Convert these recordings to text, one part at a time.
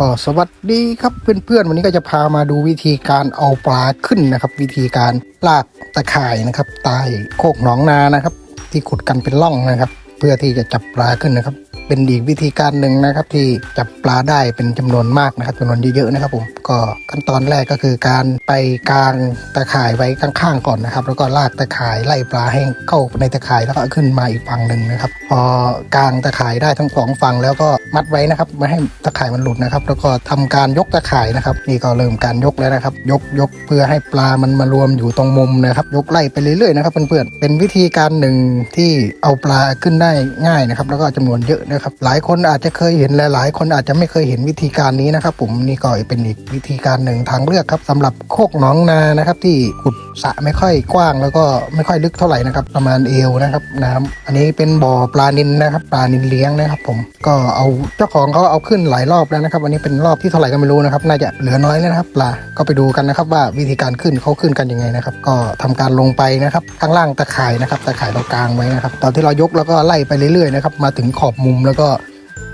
ก็สวัสดีครับเพื่อนๆ วันนี้ก็จะพามาดูวิธีการเอาปลาขึ้นนะครับ วิธีการลากตะข่ายนะครับใต้โคกหนองนานะครับ ที่ขุดกันเป็นล่องนะครับ เพื่อที่จะจับปลาขึ้นนะครับ เป็นอีกวิธีการหนึ่งนะครับที่จับปลาได้เป็นจำนวนมากนะครับจำนวนเยอะๆนะครับผมก็ขั้นตอนแรกก็คือการไปกางตะข่ายไว้ข้างๆก่อนนะครับ แล้วก็ลากตะข่ายไล่ปลาให้เข้าในตะข่ายแล้วก็ขึ้นมาอีกฝั่งหนึ่งนะครับ พอกางตะข่ายได้ทั้งสองฝั่งแล้วก็มัดไว้นะครับไม่ให้ตะข่ายมันหลุดนะครับ แล้วก็ทำการยกตะข่ายนะครับนี่ก็เริ่มการยกแล้วนะครับ ยกยกเพื่อให้ปลามันมารวมอยู่ตรงมุมนะครับ ยกไล่ไปเรื่อยๆนะครับเพื่อนๆเป็นวิธีการหนึ่งที่เอาปลาขึ้นได้ง่ายนะครับ แล้วก็จำนวนเยอะนะครับ หลายคนอาจจะเคยเห็นและหลายคนอาจจะไม่เคยเห็นวิธีการนี้นะครับผมนี่ก็เป็นอีกวิธีการหนึ่งทางเลือกครับสำหรับโคกหนองนานะครับ ที่ขุดสระไม่ค่อยกว้างแล้วก็ไม่ค่อยลึกเท่าไหร่นะครับ ประมาณเอวนะครับน้ำอันนี้เป็นบ่อปลานินนะครับ ปลานินเลี้ยงนะครับ ผมก็เอาเจ้าของเขาเอาขึ้นหลายรอบแล้วนะครับ อันนี้เป็นรอบที่เท่าไหร่ก็ไม่รู้นะครับ น่าจะเหลือน้อยแล้วนะครับ ปลาก็ไปดูกันนะครับ ว่าวิธีการขึ้นเขาขึ้นกันยังไงนะครับ ก็ทำการลงไปนะครับข้างล่างตะข่ายนะครับ ตะข่ายเรากางไว้นะครับ ตอนที่เรายกแล้วก็ไล่ไปเรื่อยๆนะครับมาถึงขอบมุมแล้วก็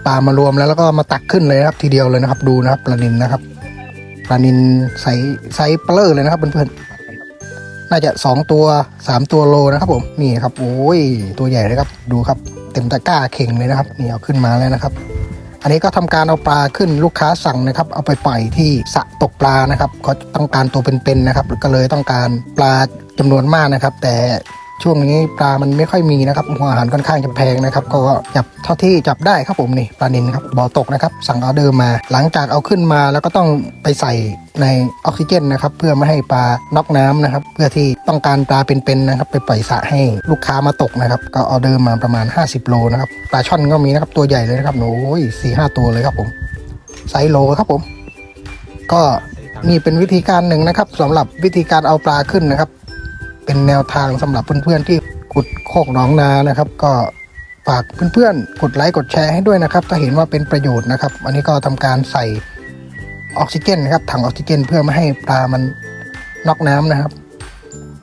ปลามารวมแล้วแล้วก็มาตักขึ้นเลยนะครับ ทีเดียวเลยนะครับ ดูนะครับปลานินนะครับปลานินไซส์ไซส์เปลอเลยนะครับเพื่อนๆน่าจะสองตัวสามตัวโลนะครับผมนี่ครับโอ้ยตัวใหญ่เลยครับ ดูครับ เต็มตะกร้าเข่งเลยนะครับนี่เอาขึ้นมาแล้วนะครับ อันนี้ก็ทำการเอาปลาขึ้นลูกค้าสั่งนะครับ เอาไปปล่อยที่สระตกปลานะครับเขาต้องการตัวเป็นๆนะครับ ก็เลยต้องการปลาจำนวนมากนะครับ แต่ ช่วงนี้ปลามันไม่ค่อยมีนะครับหัวอาหารค่อนข้างจะแพงนะครับ ก็จับเท่าที่จับได้ครับผมนี่ปลานินครับบ่อตกนะครับ สั่งออเดอร์มา หลังจากเอาขึ้นมาแล้วก็ต้องไปใส่ในออกซิเจนนะครับเพื่อไม่ให้ปลาน็อกน้ำนะครับ เพื่อที่ต้องการปลาเป็นๆนะครับ ไปปล่อยสระให้ลูกค้ามาตกนะครับก็ออเดอร์มาประมาณ 50 โลนะครับปลาช่อนก็มีนะครับตัวใหญ่เลยนะครับโอ้ยสี่ห้าตัวเลยครับผมไซส์โลครับผม ก็นี่เป็นวิธีการหนึ่งนะครับสำหรับวิธีการเอาปลาขึ้นนะครับ เป็นแนวทางสำหรับเพื่อนๆที่ขุดโคกหนองนานะครับ ก็ฝากเพื่อนๆกดไลค์กดแชร์ให้ด้วยนะครับ ถ้าเห็นว่าเป็นประโยชน์นะครับ อันนี้ก็ทำการใส่ออกซิเจนนะครับถังออกซิเจน เพื่อไม่ให้ปลามันน็อกน้ำนะครับ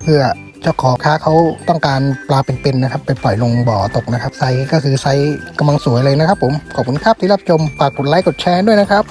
เพื่อเจ้าของค้าเขาต้องการปลาเป็นๆนะครับ ไปปล่อยลงบ่อตกนะครับไซส์ก็คือไซส์กำลังสวยเลยนะครับ ผมขอบคุณครับที่รับชมฝากกดไลค์กดแชร์ด้วยนะครับ